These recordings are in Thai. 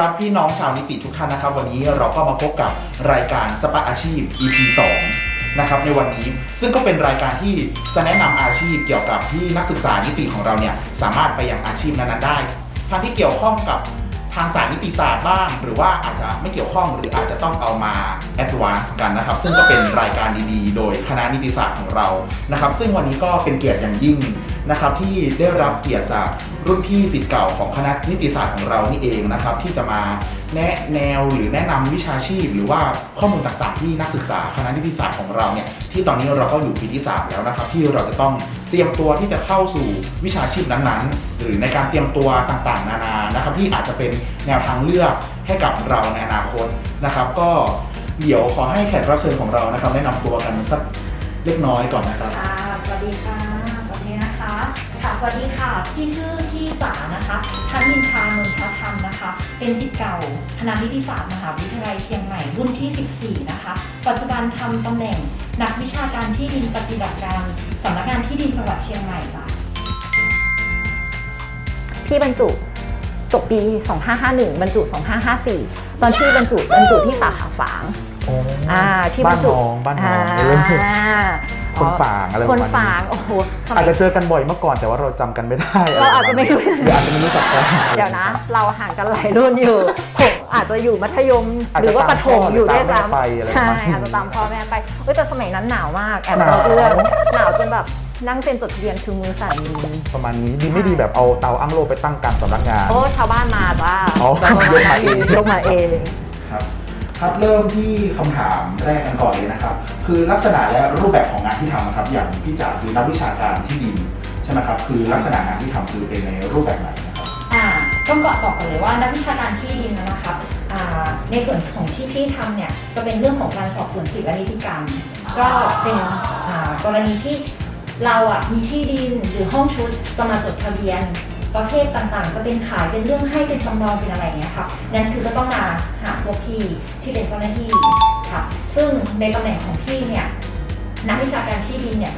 ครับพี่น้องชาวนิติทุกท่านนะครับ วันนี้เราก็มาพบกับรายการสปาอาชีพ EP 2นะครับในวันนี้ซึ่งก็เป็นรายการที่จะแนะนำอาชีพเกี่ยวกับที่นักศึกษานิติของเราเนี่ยสามารถไปยังอาชีพนั้นๆได้ทางที่เกี่ยวข้องกับทางสายนิติศาสตร์บ้าง หรือว่าอาจจะไม่เกี่ยวข้องหรืออาจจะต้องเอามาแอดวานซ์กันนะครับ ซึ่งก็เป็นรายการดีๆ โดยคณะนิติศาสตร์ของเรานะครับ ซึ่งวันนี้ก็เป็นเกียรติอย่างยิ่งนะครับที่ได้รับเกียรติจาก รุ่นพี่ศิษย์เก่าของคณะนิติศาสตร์ของเรานี่เองนะครับ ที่จะมาแนะแนวหรือแนะนำวิชาชีพ หรือว่าข้อมูลต่างๆ ที่นักศึกษาคณะนิติศาสตร์ของเราเนี่ยที่ตอนนี้เราก็อยู่ปีที่สามแล้วนะครับ ที่เราจะต้องเตรียมตัวที่จะเข้าสู่วิชาชีพนั้นๆ หรือในการเตรียมตัวต่างๆ นานานะครับ ที่อาจจะเป็นแนวทางเลือกให้กับเราในอนาคตนะครับ ก็เดี๋ยวขอให้แขกรับเชิญของเรานะครับแนะนำตัวกันสักเล็กน้อยก่อนนะครับ สวัสดีค่ะพี่ชื่อพี่จ๋านะคะทันนินทานนทธรรมนะคะ เป็นศิษย์เก่าคณะนิติศาสตร์มหาวิทยาลัยเชียงใหม่รุ่นที่ 14 นะคะ ปัจจุบันทำตำแหน่งนักวิชาการที่ดินปฏิบัติการสำนักงานที่ดินจังหวัดเชียงใหม่จ้ะพี่บรรจุจบปี 2551 บรรจุ 2554 ตอนที่บรรจุบรรจุที่สาขาฝางอ่าที่บรบ้ารนจุน้องบ้านน้องอ่าเรื่อง คนฝางอะไรประคมาณนนี้ ฝางโอ้โหสมัอาจยจะเจอกันบ่อยเมื่อก่อนแต่ว่าเราจำกันไม่ได้เราอาจจะไม่รู้หรืออาจจะไม่รู้จักกัน เดี๋ยวนะ เราห่างกันหลายรุ่นอยู่ ผมอาจจะอยู่มัธยมอาจหจะรือว่าประถมตามพ่ออยู่ด้วยหรือตามแม่ซ้ำไปอะไรประใช่มาณนี้อาจจะตามพ่อแม่ไปเฮ้ยแต่สมัยนั้นหนาวมากแอบหนาวเราเพื่อนหนาวจนแบบนั่งเซ็นจดทะเบียนคือมือสั่นประมาณนี้ดีไม่ดีแบบเอาเตาอั้งโลไปตั้งกลางสำนักงาน โอ้ชาวบ้านมาจ้าอ๋อยกมาเอง ยกมาเอง ครับเริ่มที่คำถามแรกกันก่อนเลยนะครับ คือลักษณะและรูปแบบของงานที่ทำนะครับ อย่างพี่จ๋าคือนักวิชาการที่ดินใช่ไหมครับ คือลักษณะงานที่ทำคือเป็นในรูปแบบไหนนะครับอ่าต้องบอกบอกก่อนเลยว่านักวิชาการที่ดินนะครับอ่าในส่วนของที่พี่ทำเนี่ยจะเป็นเรื่องของการสอบสวนสิทธิและนิติกรรม ก็เป็นอ่ากรณีที่เราอะมีที่ดินหรือห้องชุดจะมาจดทะเบียน ประเภทต่างๆ จะเป็นขายเป็นเรื่องให้เป็นจำนองเป็นอะไรเงี้ยค่ะนั่นคือก็ต้องมาหาพวกที่ที่เป็นเจ้าหน้าที่ค่ะซึ่งในตำแหน่งของพี่เนี่ยนักวิชาการที่ดินเนี่ย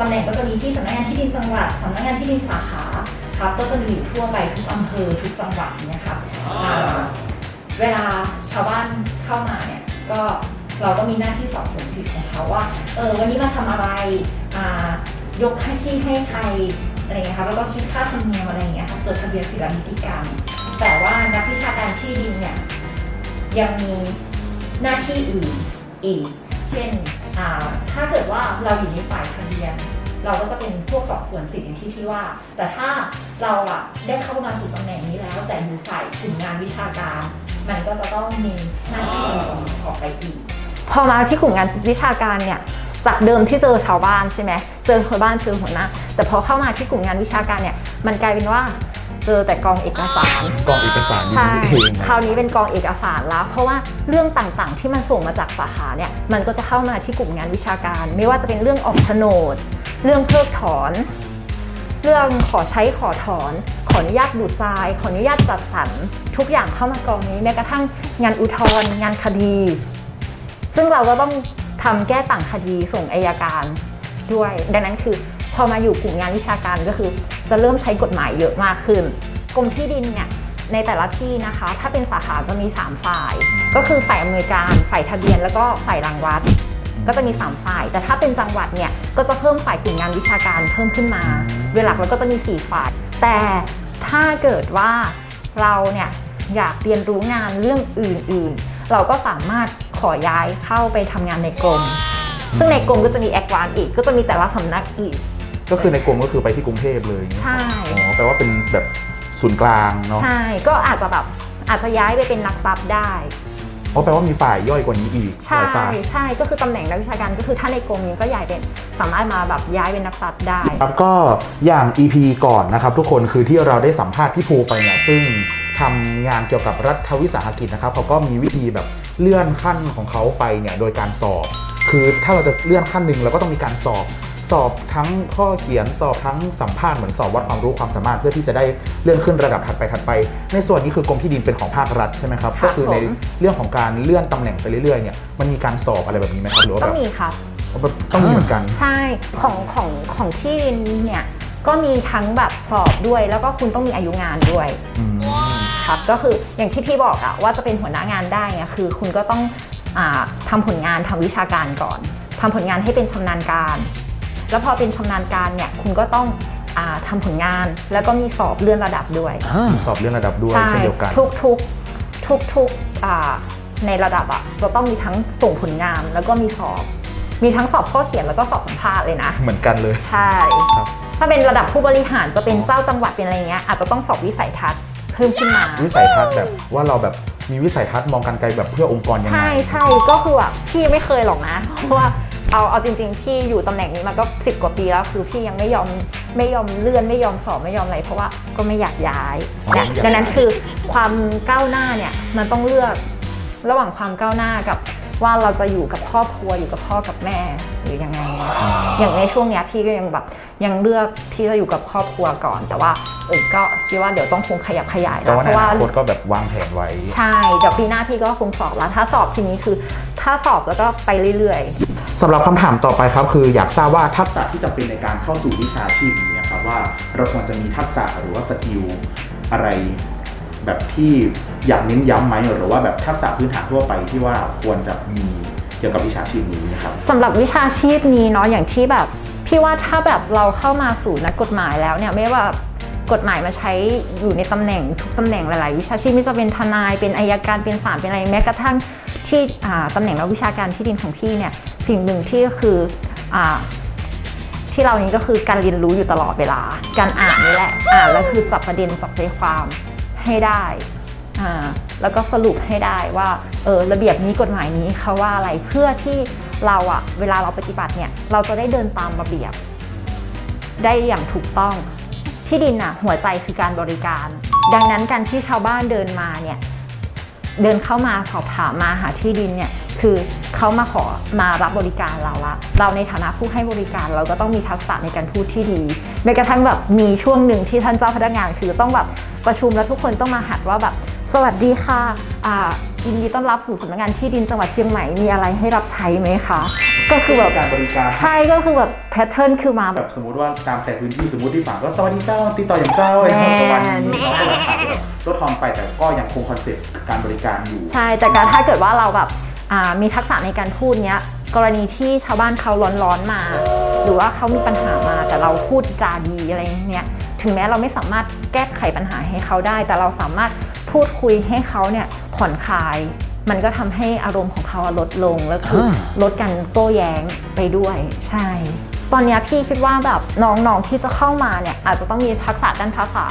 ตำแหน่งก็จะมีที่สำนักงานที่ดินจังหวัดสำนักงานที่ดินสาขาครับก็จะมีอยู่ทั่วไปทุกอำเภอทุกจังหวัดเนี่ยครับอ่าเวลาชาวบ้านเข้ามาเนี่ยก็เราก็มีหน้าที่สอบสวนสิทธิ์ของเขาว่าเออวันนี้มาทำอะไรอ่ายกให้ที่ให้ใคร อะไรเงี้ยครับแล้วก็คิดค่าธรรมเนียมอะไรเงี้ยครับจดทะเบียนสิทธินิติกรรม แต่ว่านักวิชาการที่ดินเนี่ยยังมีหน้าที่อื่นอีก เช่นอ่าถ้าเกิดว่าเราอยู่ในฝ่ายทะเบียน เราก็จะเป็นพวกสอบสวนสิทธิ์อย่างที่พี่ว่า แต่ถ้าเราอะได้เข้ามาสู่ตำแหน่งนี้แล้ว แต่อยู่ฝ่ายกลุ่มงานวิชาการ มันก็จะต้องมีหน้าที่ออกไปอีกพอมาที่กลุ่มงานวิชาการเนี่ย จากเดิมที่เจอชาวบ้านใช่ไหมเจอชาวบ้านเจอหัวหน้า แต่พอเข้ามาที่กลุ่มงานวิชาการเนี่ย มันกลายเป็นว่าเจอแต่กองเอกสาร กองเอกสารดีใช่เองนะคราวนี้เป็นกองเอกสารแล้ว เพราะว่าเรื่องต่างๆ ที่มันส่งมาจากสาขาเนี่ย มันก็จะเข้ามาที่กลุ่มงานวิชาการ ไม่ว่าจะเป็นเรื่องออกโฉนด เรื่องเพิกถอน เรื่องขอใช้ขอถอน ขออนุญาตดูดทราย ขออนุญาตจัดสรร ทุกอย่างเข้ามากองนี้แม้กระทั่งงานอุทธรณ์งานคดี ซึ่งเราก็ต้อง ทำแก้ต่างคดีส่งอายการด้วย ดังนั้นคือพอมาอยู่กลุ่มงานวิชาการก็คือ จะเริ่มใช้กฎหมายเยอะมากขึ้นกรมที่ดินเนี่ยในแต่ละที่นะคะ ถ้าเป็นสาขาจะมี 3 ฝ่าย ก็คือฝ่ายอำนวยการฝ่ายทะเบียน แล้วก็ฝ่ายรังวัด ก็จะมี 3 ฝ่าย แต่ถ้าเป็นจังหวัดเนี่ยก็จะเพิ่มฝ่ายกลุ่มงานวิชาการเพิ่มขึ้นมา เวลาเราก็จะมี 4 ฝ่าย แต่ถ้าเกิดว่าเราเนี่ยอยากเรียนรู้งานเรื่องอื่นๆ เราก็สามารถ อย้ายเข้าไปทำงานในกรม ซึ่งในกรมก็จะมีแอควานอีก ก็จะมีแต่ละสำนักอีก ก็คือในกรมก็คือไปที่กรุงเทพเลยใช่ อ๋อแปลว่าเป็นแบบศูนย์กลางเนาะใช่ ก็อาจจะแบบอาจจะย้ายไปเป็นนักทรัพย์ได้เพราะแปลว่ามีฝ่ายย่อยกว่านี้อีกหใช่ลายฝ่าย ใช่ก็คือตำแหน่งนักวิชาการก็คือถ้าในกรมนี้ก็ย้ายเป็นสามารถมาแบบย้ายเป็นนักทรัพย์ได้ ครับก็อย่าง EP ก่อนนะครับทุกคนคือที่เราได้สัมภาษณ์พี่ภูไปเนี่ยซึ่ง ทำงานเกี่ยวกับรัฐวิสาหกิจนะครับเขาก็มีวิธีแบบเลื่อนขั้นของเขาไปเนี่ยโดยการสอบ คือถ้าเราจะเลื่อนขั้นหนึ่งเราก็ต้องมีการสอบ สอบทั้งข้อเขียนสอบทั้งสัมภาษณ์เหมือนสอบวัดความรู้ความสามารถเพื่อที่จะได้เลื่อนขึ้นระดับถัดไปถัดไป ในส่วนนี้คือกรมที่ดินเป็นของภาครัฐใช่ไหมครับครับก็คือในผมเรื่องของการเลื่อนตำแหน่งไปเรื่อยๆเนี่ยมันมีการสอบอะไรแบบนี้ไหมครับหรือว่าก็แบบมีครับ ต้องมีเหมือนกัน ใช่ของของของที่ดินเนี่ยก็มีทั้งแบบสอบด้วย แล้วก็คุณต้องมีอายุงานด้วย อืม ครับก็คืออย่างที่พี่บอกอะว่าจะเป็นหัวหน้างานได้เนี่ยคือคุณก็ต้องอาทำผลงานทางวิชาการก่อนทำผลงานให้เป็นชำนาญการ แล้วพอเป็นชำนาญการเนี่ยคุณก็ต้องอาทำผลงานแล้วก็มีสอบเลื่อนระดับด้วยมีสอบเรื่องระดับด้วยเช่นเดียวกันทุกทุกทุกทุกๆอ่าในระดับอะจะต้องมีทั้งส่งผลงานแล้วก็มีสอบ มีทั้งสอบข้อเขียนแล้วก็สอบสัมภาษณ์เลยนะ เหมือนกันเลยใช่ครับถ้าเป็นระดับผู้บริหารจะเป็นเจ้าจังหวัดเป็นอะไรเงี้ยอาจจะต้องสอบวิสัยทัศน์ เพิ่มขึ้นมา วิสัยทัศน์แบบว่าเราแบบมีวิสัยทัศน์มองกันไกลแบบเพื่อองค์กรยังไง ใช่ใช่ก็คือแบบพี่ไม่เคยหรอกนะ เพราะว่าเอาเอาจริง ๆ พี่อยู่ตำแหน่งนี้มาก็สิบกว่าปีแล้วคือพี่ยังไม่ยอมไม่ยอมเลื่อนไม่ยอมสอบไม่ยอมอะไรเพราะว่าก็ไม่อยากย้ายอ๋อเนี่ยไม่อยากดังนั้นย้ายคือความก้าวหน้าเนี่ยมันต้องเลือกระหว่างความก้าวหน้ากับ ว่าเราจะอยู่กับครอบครัวอยู่กับพ่อกับแม่หรือยังไง อย่างในช่วงเนี้ยพี่ก็ยังแบบยังเลือกที่จะอยู่กับครอบครัวก่อน แต่ว่าเออก็คิดว่าเดี๋ยวต้องคงขยับขยายแต่แล้วว่าเพในราะอว่า นาคตก็แบบวางแผนไว้ ใช่เดี๋ยวปีหน้าพี่ก็คงสอบแล้ว ถ้าสอบทีนี้คือ ถ้าสอบแล้วก็ไปเรื่อยสำหรับคำถามต่อไปครับคืออยากทราบว่าทักษะที่จำเป็นในการเข้าสู่วิชาชีพนี้ครับว่าเราควรจะมีทักษะหรือว่าสกิลอะไร แบบที่อยากเน้นย้ำไหมหรือว่าแบบทักษะพื้นฐานทั่วไปที่ว่าควรจะมีเกี่ยวกับวิชาชีพนี้นะครับ สำหรับวิชาชีพนี้เนาะอย่างที่แบบ พี่ว่าถ้าแบบเราเข้ามาสู่นักกฎหมายแล้วเนี่ยไม่ว่ากฎหมายมาใช้อยู่ในตำแหน่งทุกตำแหน่งหลายๆ วิชาชีพไม่ว่าจะเป็นทนายเป็นอายการเป็นศาลเป็นอะไรแม้กระทั่งที่อ่าตำแหน่งนักวิชาการที่ดินของพี่เนี่ยสิ่งหนึ่งที่ก็คืออาที่เรานี้ก็คือการเรียนรู้อยู่ตลอดเวลา การอ่านนี่แหละอ่านแล้วคือจับประเด็นจับใจความ ให้ได้อ่าแล้วก็สรุปให้ได้ว่าเออระเบียบนี้กฎหมายนี้เขาว่าอะไรเพื่อที่เราอะเวลาเราปฏิบัติเนี่ยเราจะได้เดินตามระเบียบ ได้อย่างถูกต้อง ที่ดินอะหัวใจคือการบริการ ดังนั้นการที่ชาวบ้านเดินมาเนี่ยเดินเข้ามาสอบถามมาหาที่ดินเนี่ยคือเขามาขอมารับบริการเราละเราในฐานะผู้ให้บริการเราก็ต้องมีทักษะในการพูดที่ดีแม้กระทั่งแบบมีช่วงหนึ่งที่ท่านเจ้าพนักงานคือต้องแบบ ประชุมแล้วทุกคนต้องมาหัดว่าแบบสวัสดีค่ะอ่ายินดีต้อนรับสู่สำนักงานที่ดินจังหวัดเชียงใหม่มีอะไรให้รับใช้ไหมคะก็คือแบบการบริการใช่ก็คือแบบแพทเทิร์นคือมาแบแบบบสมมติว่าตามแต่พื้นที่สมมติที่ฝั่งก็สวัสดีเจ้าติดต่ออย่างเจ้าอะไรประมาณนี้เนาะก็เลยขาดแบบลดทอนไปแต่ก็ยังคงคอนเซ็ปต์การบริการอยู่ ใช่แต่การถ้าเกิดว่าเราแบบอ่ามีทักษะในการพูดเนี้ยกรณีที่ชาวบ้านเขาร้อนๆมา หรือว่าเขามีปัญหามาแต่เราพูดจาดีอะไรเนี้ย ถึงแม้เราไม่สามารถแก้ไขปัญหาให้เขาได้ แต่เราสามารถพูดคุยให้เขาเนี่ยผ่อนคลาย มันก็ทำให้อารมณ์ของเขาลดลงแล้วคือลดการโต้แย้งไปด้วยใช่ ตอนเนี้ยพี่คิดว่าแบบน้องๆที่จะเข้ามาเนี่ยอาจจะต้องมีทักษะด้านภาษา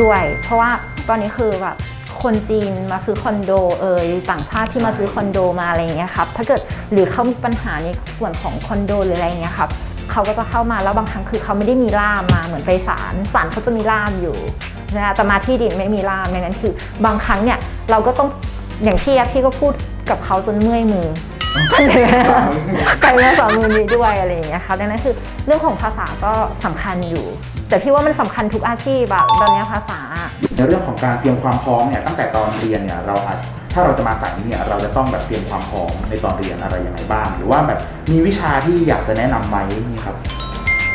ด้วย เพราะว่าตอนนี้คือแบบคนจีนมาซื้อคอนโดเอ่ยต่างชาติที่มาซื้อคอนโดมาอะไรอย่างเงี้ยครับถ้าเกิดหรือเขามีปัญหาในส่วนของคอนโดหรืออะไรอย่างเงี้ยครับ เขาก็จะเข้ามาแล้วบางครั้งคือเขาไม่ได้มีล่ามมาเหมือนไปศาลศาลเขาจะมีล่ามอยู่นะแต่มาที่ดินไม่มีล่ามดังนั้นคือบางครั้งเนี่ยเราก็ต้องอย่างพี่อะพี่ก็พูดกับเขาจนเมื่อยมือไปเรื่องสองมือนี้ด้วยอะไรอย่างเงี้ยครับดังนั้นคือเรื่องของภาษาก็สำคัญอยู่ แต่พี่ว่ามันสำคัญทุกอาชีพอะตอนเนี้ยภาษาอะในเรื่องของการเตรียมความพร้อมเนี่ยตั้งแต่ตอนเรียนเนี่ยเราอาจ ถ้าเราจะมาสายนี้เนี่ยเราจะต้องแบบเตรียมความพร้อมในตอนเรียนอะไรยังไงบ้าง หรือว่าแบบมีวิชาที่อยากจะแนะนำไหมนี่ครับ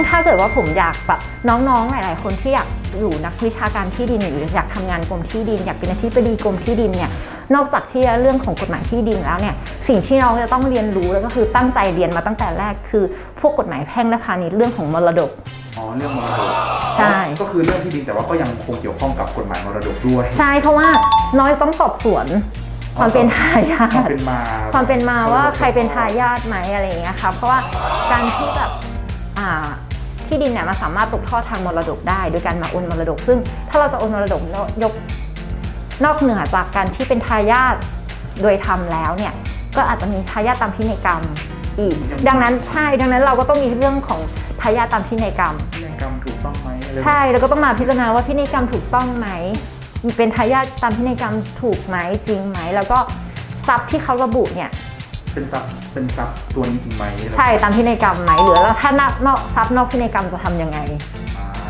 ถ้าเกิดว่าผมอยากแบบน้องๆ หลาย ๆ คนที่อยากอยู่นักวิชาการที่ดินหรืออยากทำงานกรมที่ดิน อยากเป็นอธิบดีกรมที่ดินเนี่ยนอกจากที่จะเรื่องของกฎหมายที่ดินแล้วเนี่ยสิ่งที่น้องจะต้องเรียนรู้แล้วก็คือตั้งใจเรียนมาตั้งแต่แรกคือ พวกกฎหมายแพ่งและพาณิชย์เรื่องของมรดกอ๋อเรื่องมรดกใช่ก็คือเรื่องที่ดินแต่ว่าก็ยังคงเกี่ยวข้องกับกฎหมายมรดกด้วย ใช่เพราะว่าน้อยต้องสอบสวน ความเป็นทายาความทเป็นมา ความเป็นมาว่าใครเป็นทายาทไหมอะไรอย่างเงี้ยค่ะเพราะว่าการที่แบบอ่าที่ดินเนี่ยมันสามารถตกทอดทางมรดกได้โดยการมาโอนมรดก ซึ่งถ้าเราจะโอนมรดกแล้วยกนอกเหนือจากการที่เป็นทายาทโดยธรรมแล้วเนี่ยก็อาจจะมีทายาทตามพินัยกรรมอีก ดังนั้นใช่ดังนั้นเราก็ต้องมีเรื่องของทายาทตามพินัยกรรมพินัยกรรมถูกต้องไหมอะไรใช่แล้วก็ต้องมาพิจารณาว่าพินัยกรรมถูกต้องไหม เป็นทายาทตามพินัยกรรมถูกไหมจริงไหม แล้วก็ทรัพย์ที่เขาระบุเนี่ยเป็นทรัพย์เป็นทรัพย์ตัวนี้จริงไหมใช่ตามพินัยกรรมไหมหรือแล้วถ้านอกนอกทรัพย์นอกพินัยกรรมจะทำยังไง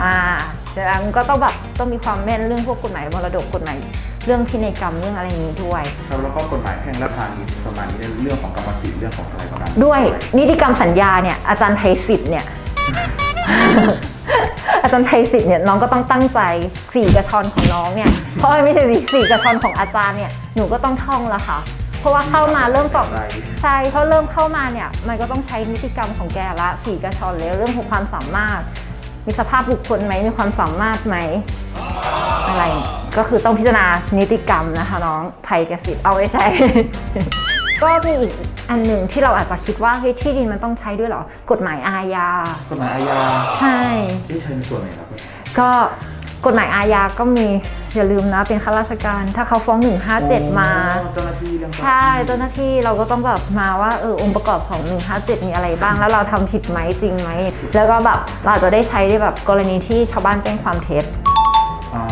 อ่าอ่าดังนั้นก็ต้องแบบต้องมีความแม่นเรื่องพวกกฎหมายมรดกกฎหมายเรื่องพินัยกรรมเรื่องอะไรอย่างนี้ด้วยครับแล้วก็กฎหมายแพ่งและพาณิชย์ประมาณนี้ในเรื่องของกรรมสิทธิ์เรื่องของอะไรประมาณนี้ด้วยนิติกรรมสัญญาเนี่ยอาจารย์ไพศิษฐ์เนี่ย อาจารย์ไพศิษฐ์เนี่ยน้องก็ต้องตั้งใจสี่กระชอนของน้องเนี่ยเพราะไม่ใช่สิสี่กระชอนของอาจารย์เนี่ยหนูก็ต้องท่องแล้วค่ะ เพราะว่าเข้ามาเริ่มสอบอะไรใช่เพราะเริ่มเข้ามาเนี่ยมันก็ต้องใช้นิติกรรมของแกละสี่กระชอนเลยเรื่องของความสามารถ มีสภาพบุคคลไหมมีความสามารถไหมอะไรก็คือต้องพิจารณานิติกรรมนะคะน้องไพกสิทธิ์เอาไม่ใช่ก็มีอีก อันหนึ่งที่เราอาจจะคิดว่าเฮ้ยที่ดินมันต้องใช้ด้วยเหรอ กฎหมายอาญา กฎหมายอาญาใช่ ที่ใช้ในส่วนไหนครับ ก็กฎหมายอาญาก็มีอย่าลืมนะเป็นข้าราชการ ถ้าเขาฟ้อง 157 มาอ๋อเจ้าหน้าที่เรื่องใช่เจ้าหน้าที่เราก็ต้องแบบมาว่าเออองค์ประกอบของ 157 มีอะไรบ้าง แล้วเราทำผิดไหมจริงไหม แล้วก็แบบเราอาจจะได้ใช้ได้แบบกรณีที่ชาวบ้านแจ้งความเท็จอ๋อ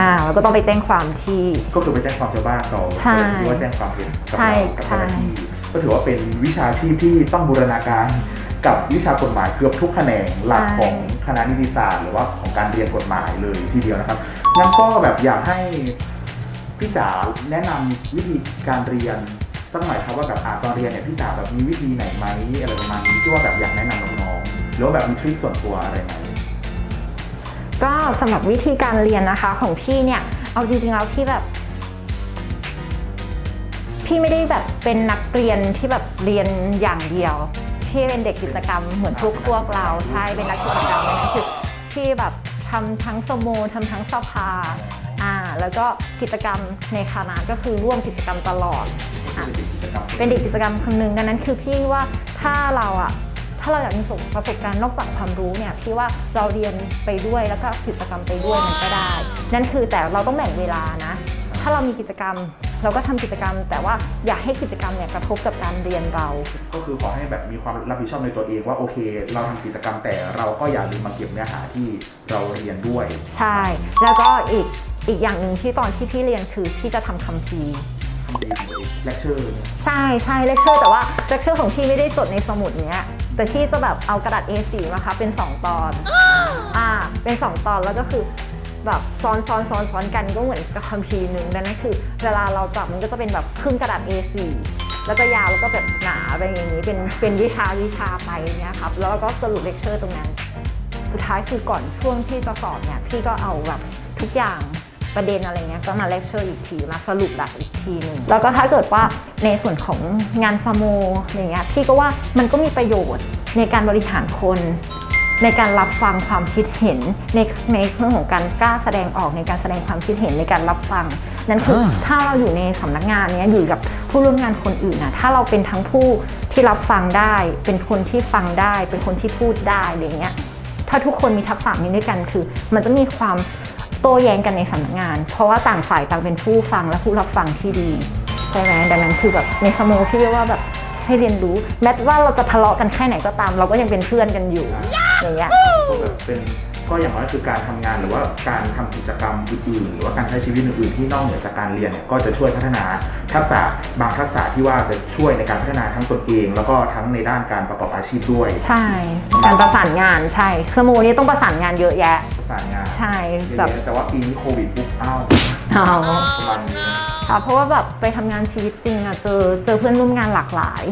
อ่าเราก็ต้องไปแจ้งความที่ ก็คือไปแจ้งความชาวบ้านต่อใช่หรือว่าแจ้งความเท็จกับใช่เรากับเจ้าหน้าใช่ที่ ก็ถือว่าเป็นวิชาชีพที่ต้องบูรณาการกับวิชากฎหมายเกือบทุกแขนงหลักของคณะนิติศาสตร์หรือว่าของการเรียนกฎหมายเลยทีเดียวนะครับงั้นก็แบบอยากให้พี่จ๋าแนะนำวิธีการเรียนสักหน่อยครับว่าแบบอาตอนเรียนเนี่ยพี่จ๋าแบบมีวิธีไหนไหมอะไรประมาณนี้ที่ว่าแบบอยากแนะนำน้องๆหรือว่าแบบมีทริคส่วนตัวอะไรไหมก็สำหรับวิธีการเรียนนะคะของพี่เนี่ยเอาจริงๆแล้วพี่แบบ พี่ไม่ได้แบบเป็นนักเรียนที่แบบเรียนอย่างเดียว พี่เป็นเด็กกิจกรรมเหมือนพวกพวกเราใช่เป็นนักกิจกรรมนั่นคือพี่แบบทำทั้งสโมทำทั้งสภาอ่าแล้วก็กิจกรรมในคณะก็คือร่วมกิจกรรมตลอดเป็นเด็กกิจกรรมเป็นเด็กกิจกรรมคนหนึ่งดังนั้นคือพี่ว่าถ้าเราอะถ้าเราอยากมีประสบการณ์นอกจากความรู้เนี่ยพี่ว่าเราเรียนไปด้วยแล้วก็กิจกรรมไปด้วยมันก็ได้ นั่นคือแต่เราต้องแบ่งเวลานะ ถ้าเรามีกิจกรรม เราก็ทำกิจกรรม แต่ว่าอย่าให้กิจกรรมเนี่ยกระทบกับการเรียนเรา ก็คือขอให้แบบมีความรับผิดชอบในตัวเองว่าโอเค เราทำกิจกรรมแต่เราก็อย่าลืมมาเก็บเนื้อหาที่เราเรียนด้วย ใช่ แล้วก็อีกอีกอย่างหนึ่งที่ตอนที่พี่เรียนคือพี่จะทำคัมภีร์ทำดีของตัวเองเลคเชอร์เนี่ยใช่ใช่เลคเชอร์แต่ว่าเลคเชอร์ของพี่ไม่ได้จดในสมุดเนี้ยแต่พี่จะแบบเอากระดาษ A4 มาคะเป็น 2 ตอน อ่า เป็น 2 ตอนแล้วก็คือ แบบซ้อนซ้อนซ้อนซ้อนกันก็เหมือนกับคัมภีหนึ่งดังนั้นคือ เวลาเราจับมันก็จะเป็นแบบครึ่งกระดาษ A4 แล้วก็ยาวแล้วก็แบบหนาไปอย่างนี้เป็นเป็นวิชาวิชาไปเนี้ยครับแล้วก็สรุปเลคเชอร์ตรงนั้น สุดท้ายคือก่อนช่วงที่จะสอบเนี่ยพี่ก็เอาแบบทุกอย่างประเด็นอะไรเงี้ยก็มาเลคเชอร์อีกทีมาสรุปแบบอีกทีหนึ่งแล้วก็ถ้าเกิดว่าในส่วนของงานสโมอย่างเงี้ยพี่ก็ว่ามันก็มีประโยชน์ในการบริหารคน ในการรับฟังความคิดเห็นในในเรื่องของการกล้าแสดงออกในการแสดงความคิดเห็นในการรับฟัง นั่นคือถ้าเราอยู่ในสำนักงานเนี้ยอยู่กับผู้ร่วมงานคนอื่นนะถ้าเราเป็นทั้งผู้ที่รับฟังได้ เป็นคนที่ฟังได้ เป็นคนที่พูดได้อะไรเงี้ยถ้าทุกคนมีทักษะนี้ด้วยกันคือ มันจะมีความโต้แย้งกันในสำนักงาน เพราะว่าต่างฝ่ายต่างเป็นผู้ฟังและผู้รับฟังที่ดีใช่ไหมดังนั้นคือแบบในสโมพี่เรียกว่าแบบให้เรียนรู้แม้ว่าเราจะทะเลาะกันแค่ไหนก็ตาม เราก็ยังเป็นเพื่อนกันอยู่ อย่างเงี้ยก็แบบเป็นก็อย่างน้อยคือการทำงานหรือว่าการทำกิจกรรมอื่นๆหรือว่าการใช้ชีวิตอื่นๆที่นอกเหนือจากการเรียนเนี่ยก็จะช่วยพัฒนาทักษะบางทักษะที่ว่าจะช่วยในการพัฒนาทั้งตนเอง แล้วก็ทั้งในด้านการประกอบอาชีพด้วยใช่ การประสานงานใช่สโมนี้ต้องประสานงานเยอะแยะ ประสานงานใช่เยอะแบบแยะแต่ว่าปีนี้โควิดปุ๊บอ้าวเอาประมาณนี้ ค่ะเพราะว่าแบบไปทำงานชีวิตจริงอะเจอเจอเพื่อนร่วมงานหลากหลาย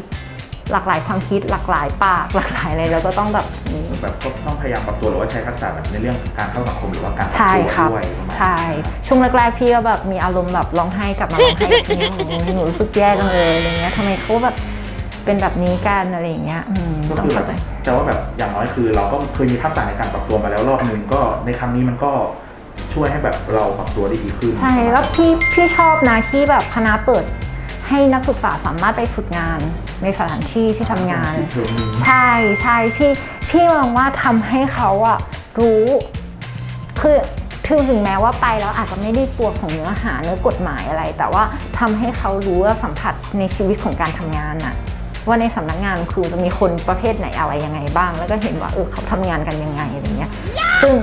หลากหลายความคิดหลากหลายปากหลากหลายอะไรเราก็ต้องแบบนี้แบบก็ต้องพยายามปรับตัวหรือว่าใช้ทักษะแบบในเรื่องการเข้าสังคมหรือว่าการปรับใช่ตัวครับด้วยประมาณนี้ใช่ช่วงแรกๆพี่ก็แบบมีอารมณ์แบบร้องไห้กลับมาร้องไห้แบบนี้หนูรู้สึกแย่จังเลยอะไรเงี้ยทำไมเขาแบบเป็นแบบนี้กันอะไรอย่างเงี้ยอืมก็ต้องคือแบเข้าบใจแต่ว่าแบบอย่างน้อยคือ เราก็เคยมีทักษะในการปรับตัวมาแล้วรอบหนึ่งก็ในครั้งนี้มันก็ช่วยให้แบบเราปรับตัวได้ดีขึ้น ใช่แล้วพี่พี่ชอบนะที่แบบคณะเปิด ให้นักศึกษาสามารถไปฝึกงานในสถานที่ที่ทำงานเทอมนึงใช่ใช่พี่พี่มองว่าทำให้เขาอะรู้ คือถึงถึงแม้ว่าไปแล้วอาจจะไม่ได้ตัวของเนื้อหาเนื้อกฎหมายอะไร แต่ว่าทำให้เขารู้ว่าสัมผัสในชีวิตของการทำงานอะว่าในสำนักงานคือจะมีคนประเภทไหนอะไรยังไงบ้าง แล้วก็เห็นว่าเออเขาทำงานกันยังไงอะไรเงี้ยซึ่ง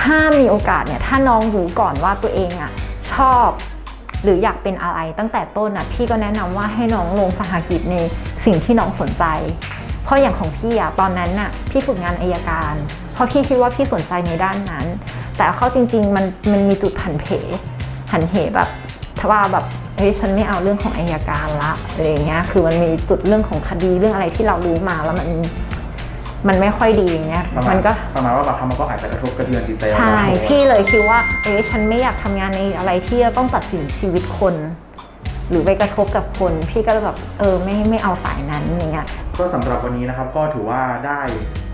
ถ้ามีโอกาสเนี่ยถ้าน้องรู้ก่อนว่าตัวเองอะชอบ หรืออยากเป็นอะไรตั้งแต่ต้นอะพี่ก็แนะนำว่าให้น้องลงสหกิจในสิ่งที่น้องสนใจ เพราะอย่างของพี่อะตอนนั้นน่ะพี่ฝึกงานอายการ เพราะพี่คิดว่าพี่สนใจในด้านนั้น แต่เข้าจริงๆมันมันมีจุดผันเพหันเหแบบถ้าว่าแบบเฮ้ยฉันไม่เอาเรื่องของอายการละอะไรเงี้ยคือมันมีจุดเรื่องของคดีเรื่องอะไรที่เรารู้มาแล้วมัน มันไม่ค่อยดีอย่างเงี้ยประมามัณนก็ประมาณว่าบางครั้งมันก็อาจจะกระทบกระเทือนจิตใจเราใช่ได้พี่เลยคิดว่าเอ้ยฉันไม่อยากทำงานในอะไรที่จะต้องตัดสินชีวิตคน หรือไปกระทบกับคน พี่ก็เลยแบบเออไม่ไม่เอาสายนั้นอย่างเงี้ยก็สำหรับวันนี้นะครับก็ถือว่าได้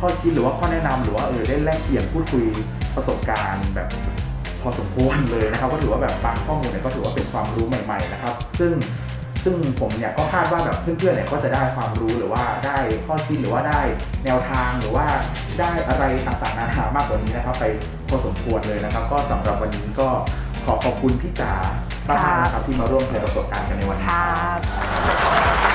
ข้อคิดหรือว่าข้อแนะนำหรือว่าเออได้แลกเปลี่ยนพูดคุยประสบการณ์แบบพอสมควรเลยนะครับก็ถือว่าแบบบางข้อมูลเนี่ยก็ถือว่าเป็นความรู้ใหม่ ๆ นะครับ ซึ่ง ซึ่งผมเนี่ยก็คาดว่าแบบเพื่อนๆเนี่ยก็จะได้ความรู้หรือว่าได้ข้อคิดหรือว่าได้แนวทางหรือว่าได้อะไรต่างๆนานามากกว่านี้นะครับ ไปพอสมควรเลยนะครับ ก็สำหรับวันนี้ก็ขอขอบคุณพี่จ๋ามากนะครับที่มาร่วมแชร์ประสบการณ์กันในวันนี้ครับ